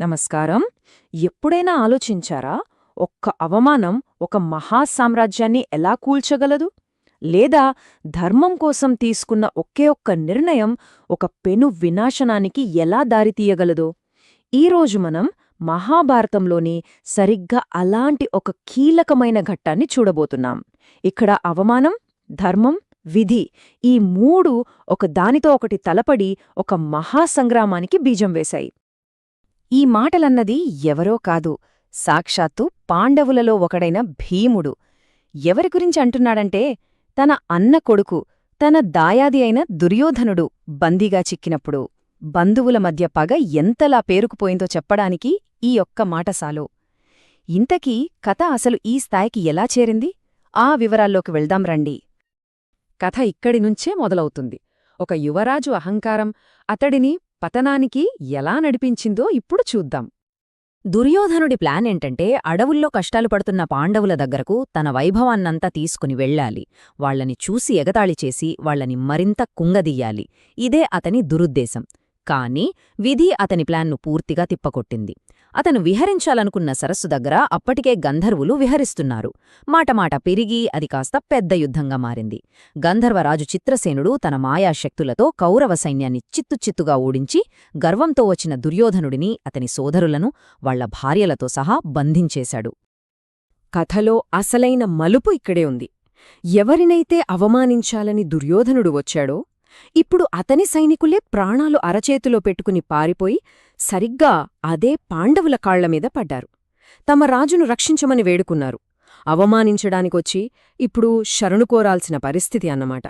నమస్కారం. ఎప్పుడైనా ఆలోచించారా ఒక్క అవమానం ఒక మహాసామ్రాజ్యాన్ని ఎలా కూల్చగలదు? లేదా ధర్మం కోసం తీసుకున్న ఒకే ఒక్క నిర్ణయం ఒక పెను వినాశనానికి ఎలా దారితీయగలదో? ఈరోజు మనం మహాభారతంలోని సరిగ్గా అలాంటి ఒక కీలకమైన ఘట్టాన్ని చూడబోతున్నాం. ఇక్కడ అవమానం ధర్మం విధి ఈ మూడు ఒక దానితో ఒకటి తలపడి ఒక మహాసంగ్రామానికి బీజం వేశాయి. ఈ మాటలన్నది ఎవరో కాదు సాక్షాత్తు పాండవులలో ఒకడైన భీముడు. ఎవరి గురించి అంటున్నాడంటే తన అన్న కొడుకు తన దాయాది అయిన దుర్యోధనుడు బందీగా చిక్కినప్పుడు. బంధువుల మధ్య పగ ఎంతలా పేరుకుపోయిందో చెప్పడానికి ఈ ఒక్క మాటసాలో ఇంతకీ కథ అసలు ఈ స్థాయికి ఎలా చేరింది? ఆ వివరాల్లోకి వెళ్దాం రండి. కథ ఇక్కడి నుంచే మొదలవుతుంది. ఒక యువరాజు అహంకారం అతడిని పతనానికి ఎలా నడిపించిందో ఇప్పుడు చూద్దాం. దుర్యోధనుడి ప్లాన్ ఏంటంటే అడవుల్లో కష్టాలు పడుతున్న పాండవుల దగ్గరకు తన వైభవాన్నంతా తీసుకుని వెళ్ళాలి. వాళ్ళని చూసి ఎగతాళి చేసి వాళ్ళని మరింత కుంగదీయాలి. ఇదే అతని దురుద్దేశం. కాని విధి అతని ప్లాన్ను పూర్తిగా తిప్పకొట్టింది. అతను విహరించాలనుకున్న సరస్సు దగ్గర అప్పటికే గంధర్వులు విహరిస్తున్నారు. మాటమాట పెరిగి అది కాస్త పెద్ద యుద్ధంగా మారింది. గంధర్వరాజు చిత్రసేనుడు తన మాయాశక్తులతో కౌరవ సైన్యాన్ని చిత్తుచిత్తుగా ఓడించి గర్వంతో వచ్చిన దుర్యోధనుడిని అతని సోదరులను వాళ్ళ భార్యలతో సహా బంధించేశాడు. కథలో అసలైన మలుపు ఇక్కడే ఉంది. ఎవరినైతే అవమానించాలని దుర్యోధనుడు వచ్చాడో ఇప్పుడు అతని సైనికులే ప్రాణాలు అరచేతిలో పెట్టుకుని పారిపోయి సరిగ్గా అదే పాండవుల కాళ్ళమీద పడ్డారు. తమ రాజును రక్షించమని వేడుకున్నారు. అవమానించడానికొచ్చి ఇప్పుడు శరణుకోరాల్సిన పరిస్థితి అన్నమాట.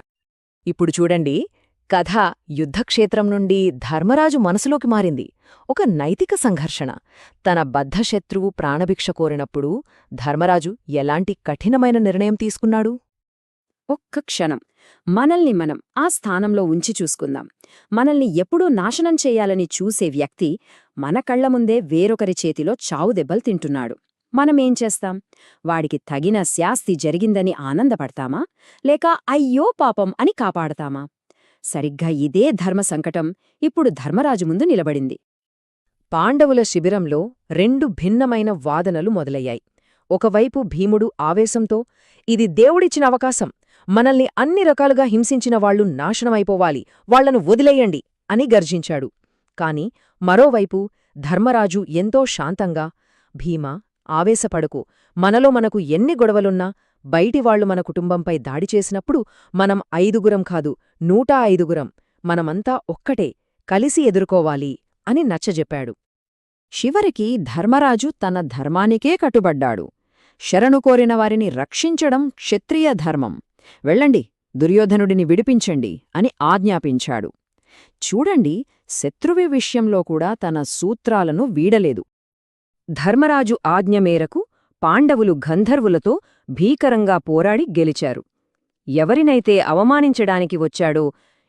ఇప్పుడు చూడండి కథ యుద్ధక్షేత్రం నుండి ధర్మరాజు మనసులోకి మారింది. ఒక నైతిక సంఘర్షణ. తన బద్ధశత్రువు ప్రాణభిక్ష కోరినప్పుడు ధర్మరాజు ఎలాంటి కఠినమైన నిర్ణయం తీసుకున్నాడు? ఒక్క క్షణం. మనల్ని మనం ఆ స్థానంలో ఉంచి చూసుకుందాం. మనల్ని ఎప్పుడూ నాశనం చేయాలని చూసే వ్యక్తి మన కళ్ళ ముందే వేరొకరి చేతిలో చావు దెబ్బలు తింటున్నాడు. మనమేం చేస్తాం? వాడికి తగిన శాస్తి జరిగిందని ఆనందపడతామా? లేక అయ్యో పాపం అని కాపాడతామా? సరిగ్గా ఇదే ధర్మ సంకటం ఇప్పుడు ధర్మరాజు ముందు నిలబడింది. పాండవుల శిబిరంలో రెండు భిన్నమైన వాదనలు మొదలయ్యాయి. ఒకవైపు భీముడు ఆవేశంతో ఇది దేవుడిచ్చిన అవకాశం. మనల్ని అన్ని రకాలుగా హింసించిన వాళ్ళు నాశనమైపోవాలి వాళ్ళను వదిలేయండి అని గర్జించాడు. కాని మరోవైపు ధర్మరాజు ఎంతో శాంతంగా భీమా ఆవేశపడకు మనలో మనకు ఎన్ని గొడవలున్నా బయటివాళ్ళు మన కుటుంబంపై దాడి చేసినప్పుడు మనం ఐదుగురం కాదు నూటా ఐదుగురం మనమంతా ఒక్కటే కలిసి ఎదుర్కోవాలి అని నచ్చజెప్పాడు. శివరికి ధర్మరాజు తన ధర్మానికే కట్టుబడ్డాడు. శరణు కోరిన వారిని రక్షించడం క్షత్రియ ధర్మం. వెళ్ళండి దుర్యోధనుడిని విడిపించండి అని ఆజ్ఞాపించాడు. చూడండి శత్రువి విషయంలో కూడా తన సూత్రాలను వీడలేదు. ధర్మరాజు ఆజ్ఞ మేరకు పాండవులు గంధర్వులతో భీకరంగా పోరాడి గెలిచారు. ఎవరినైతే అవమానించడానికి వచ్చాడో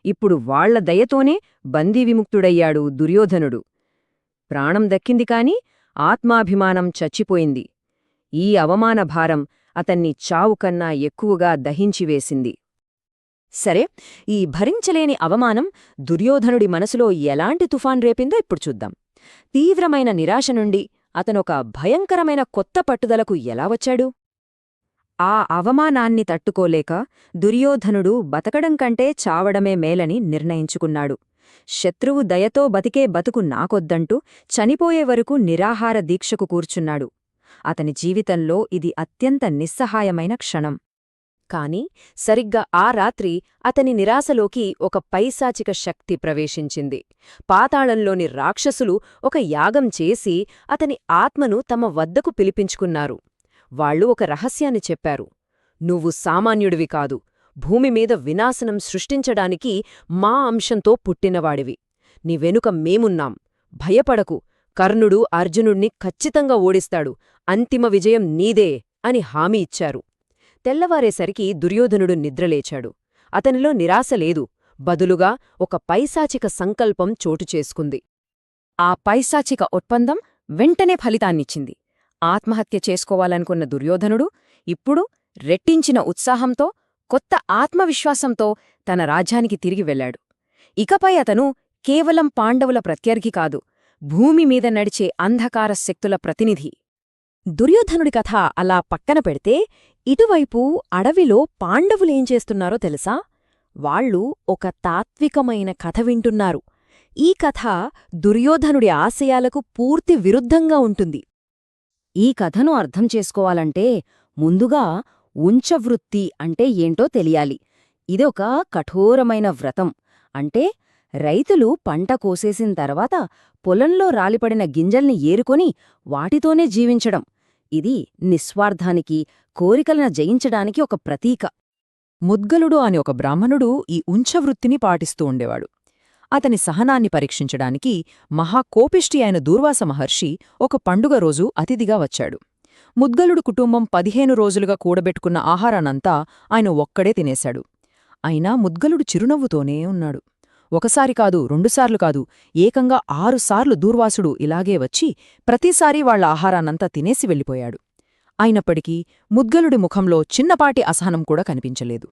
ఇప్పుడు వాళ్ళ దయతోనే బందీవిముక్తుడయ్యాడు దుర్యోధనుడు. ప్రాణం దక్కింది కాని ఆత్మాభిమానం చచ్చిపోయింది. ఈ అవమానభారం అతన్ని చావుకన్నా ఎక్కువగా దహించివేసింది. సరే ఈ భరించలేని అవమానం దుర్యోధనుడి మనసులో ఎలాంటి తుఫాన్ రేపిందో ఇప్పుడు చూద్దాం. తీవ్రమైన నిరాశ నుండి అతనొక భయంకరమైన కొత్త పట్టుదలకు ఎలా వచ్చాడు? ఆ అవమానాన్ని తట్టుకోలేక దుర్యోధనుడు బతకడం కంటే చావడమే మేలని నిర్ణయించుకున్నాడు. శత్రువు దయతో బతికే బతుకు నాకొద్దంటూ చనిపోయే వరకు నిరాహార దీక్షకు కూర్చున్నాడు. అతని జీవితంలో ఇది అత్యంత నిస్సహాయమైన క్షణం. కాని సరిగ్గా ఆ రాత్రి అతని నిరాశలోకి ఒక పైశాచిక శక్తి ప్రవేశించింది. పాతాళంలోని రాక్షసులు ఒక యాగం చేసి అతని ఆత్మను తమ వద్దకు పిలిపించుకున్నారు. వాళ్ళు ఒక రహస్యాన్ని చెప్పారు. నువ్వు సామాన్యుడివి కాదు. భూమిమీద వినాశనం సృష్టించడానికి మా అంశంతో పుట్టినవాడివి. నీ వెనుక మేమున్నాం. భయపడకు. కర్ణుడు అర్జునుణ్ణి ఖచ్చితంగా ఓడిస్తాడు. అంతిమ విజయం నీదే అని హామీ ఇచ్చారు. తెల్లవారేసరికి దుర్యోధనుడు నిద్రలేచాడు. అతనిలో నిరాశ లేదు. బదులుగా ఒక పైశాచిక సంకల్పం చోటు చేసుకుంది. ఆ పైశాచిక ఒప్పందం వెంటనే ఫలితాన్నిచ్చింది. ఆత్మహత్య చేసుకోవాలనుకున్న దుర్యోధనుడు ఇప్పుడు రెట్టించిన ఉత్సాహంతో కొత్త ఆత్మవిశ్వాసంతో తన రాజ్యానికి తిరిగి వెళ్ళాడు ఇకపై అతను కేవలం పాండవుల ప్రత్యర్థి కాదు భూమి మీద నడిచే అంధకార శక్తుల ప్రతినిధి. దుర్యోధనుడి కథ అలా పక్కన పెడితే ఇటువైపు అడవిలో పాండవులేం చేస్తున్నారో తెలుసా? వాళ్ళు ఒక తాత్వికమైన కథ వింటున్నారు. ఈ కథ దుర్యోధనుడి ఆశయాలకు పూర్తి విరుద్ధంగా ఉంటుంది. ఈ కథను అర్థం చేసుకోవాలంటే ముందుగా ఉంచవృత్తి అంటే ఏంటో తెలియాలి. ఇదొక కఠోరమైన వ్రతం. అంటే రైతులు పంట కోసేసిన తర్వాత పొలంలో రాలిపడిన గింజల్ని ఏరుకొని వాటితోనే జీవించడం. ఇది నిస్వార్థానికి కోరికలను జయించడానికి ఒక ప్రతీక. ముద్గలుడు అని ఒక బ్రాహ్మణుడు ఈ ఉంచవృత్తిని పాటిస్తూ ఉండేవాడు. అతని సహనాన్ని పరీక్షించడానికి మహాకోపిష్టి అయిన దూర్వాస మహర్షి ఒక పండుగ రోజు అతిథిగా వచ్చాడు. ముద్గలుడు కుటుంబం పదిహేను రోజులుగా కూడబెట్టుకున్న ఆహారానంతా ఆయన ఒక్కడే తినేశాడు. అయినా ముద్గలుడు చిరునవ్వుతోనే ఉన్నాడు. ఒకసారి కాదు రెండుసార్లు కాదు ఏకంగా ఆరుసార్లు దూర్వాసుడు ఇలాగే వచ్చి ప్రతిసారీ వాళ్ళ ఆహారానంతా తినేసి వెళ్ళిపోయాడు. అయినప్పటికీ ముద్గలుడి ముఖంలో చిన్నపాటి అసహనం కూడా కనిపించలేదు.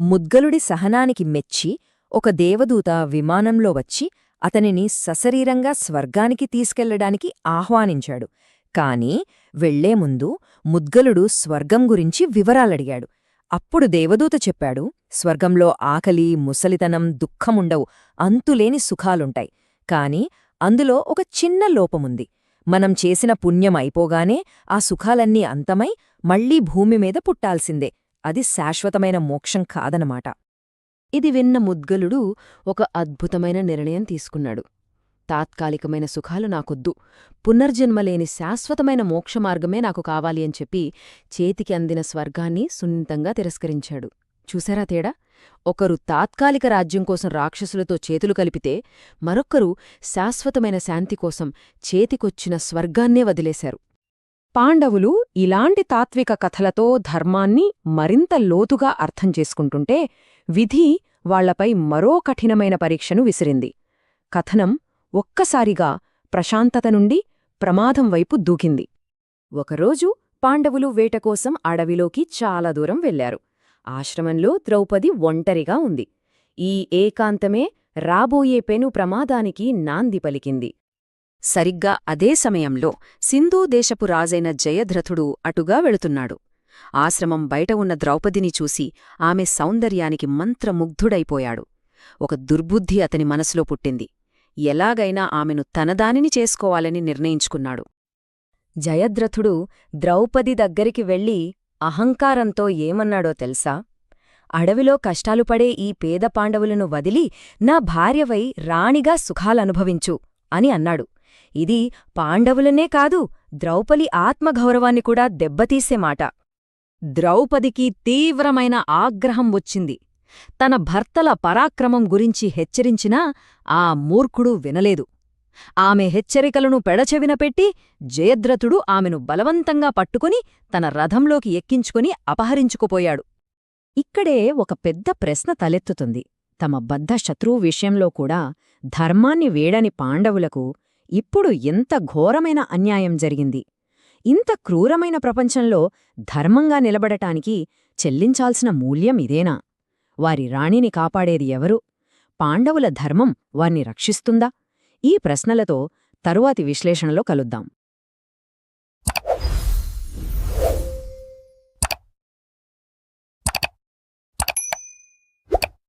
ముద్గలుడి సహనానికి మెచ్చి ఒక దేవదూత విమానంలో వచ్చి అతనిని సశరీరంగా స్వర్గానికి తీసుకెళ్ళడానికి ఆహ్వానించాడు. కాని వెళ్ళే ముందు ముద్గలుడు స్వర్గం గురించి వివరాలడిగాడు. అప్పుడు దేవదూత చెప్పాడు స్వర్గంలో ఆకలి ముసలితనం దుఃఖముండవు అంతులేని సుఖాలుంటాయి. కాని అందులో ఒక చిన్న లోపముంది. మనం చేసిన పుణ్యం అయిపోగానే ఆ సుఖాలన్నీ అంతమై మళ్ళీ భూమి మీద పుట్టాల్సిందే. అది శాశ్వతమైన మోక్షం కాదనమాట. ఇది విన్న ముద్గలుడు ఒక అద్భుతమైన నిర్ణయం తీసుకున్నాడు. తాత్కాలికమైన సుఖాలు నాకొద్దు. పునర్జన్మలేని శాశ్వతమైన మోక్షమార్గమే నాకు కావాలి అని చెప్పి చేతికి అందిన స్వర్గాన్ని సున్నితంగా తిరస్కరించాడు. చూసారా తేడా? ఒకరు తాత్కాలిక రాజ్యం కోసం రాక్షసులతో చేతులు కలిపితే మరొక్కరు శాశ్వతమైన శాంతి కోసం చేతికొచ్చిన స్వర్గాన్నే వదిలేశారు. పాండవులు ఇలాంటి తాత్విక కథలతో ధర్మాన్ని మరింత లోతుగా అర్థం చేసుకుంటుంటే విధి వాళ్ళపై మరో కఠినమైన పరీక్షను విసిరింది. కథనం ఒక్కసారిగా ప్రశాంతత నుండి ప్రమాదం వైపు దూకింది. ఒకరోజు పాండవులు వేటకోసం అడవిలోకి చాలా దూరం వెళ్ళారు ఆశ్రమంలో ద్రౌపది ఒంటరిగా ఉంది. ఈ ఏకాంతమే రాబోయే పెను ప్రమాదానికి నాంది పలికింది. సరిగ్గా అదే సమయంలో సింధూ దేశపు రాజైన జయధ్రథుడు అటుగా వెళుతున్నాడు. ఆశ్రమం బయట ఉన్న ద్రౌపదిని చూసి ఆమె సౌందర్యానికి మంత్రముగ్ధుడైపోయాడు. ఒక దుర్బుద్ధి అతని మనసులో పుట్టింది. ఎలాగైనా ఆమెను తనదానిని చేసుకోవాలని నిర్ణయించుకున్నాడు. జయద్రథుడు ద్రౌపది దగ్గరికి వెళ్ళి అహంకారంతో ఏమన్నాడో తెలుసా? అడవిలో కష్టాలు పడే ఈ పేద పాండవులను వదిలి నా భార్యవై రాణిగా సుఖాలనుభవించు అని అన్నాడు. ఇది పాండవులనే కాదు ద్రౌపది ఆత్మగౌరవాన్ని కూడా దెబ్బతీసే మాట. ద్రౌపదికి తీవ్రమైన ఆగ్రహం వచ్చింది. తన భర్తల పరాక్రమం గురించి హెచ్చరించినా ఆ మూర్ఖుడు వినలేదు. ఆమె హెచ్చరికలను పెడచెవిన పెట్టి జయద్రథుడు ఆమెను బలవంతంగా పట్టుకుని తన రథంలోకి ఎక్కించుకుని అపహరించుకుపోయాడు. ఇక్కడే ఒక పెద్ద ప్రశ్న తలెత్తుతుంది. తమ బద్ధ శత్రువు విషయంలో కూడా ధర్మాన్ని వేడని పాండవులకు ఇప్పుడు ఎంత ఘోరమైన అన్యాయం జరిగింది. ఇంత క్రూరమైన ప్రపంచంలో ధర్మంగా నిలబడటానికి చెల్లించాల్సిన మూల్యం ఇదేనా? వారి రాణిని కాపాడేది ఎవరు? పాండవుల ధర్మం వారిని రక్షిస్తుందా? ఈ ప్రశ్నలతో తరువాతి విశ్లేషణలో కలుద్దాం.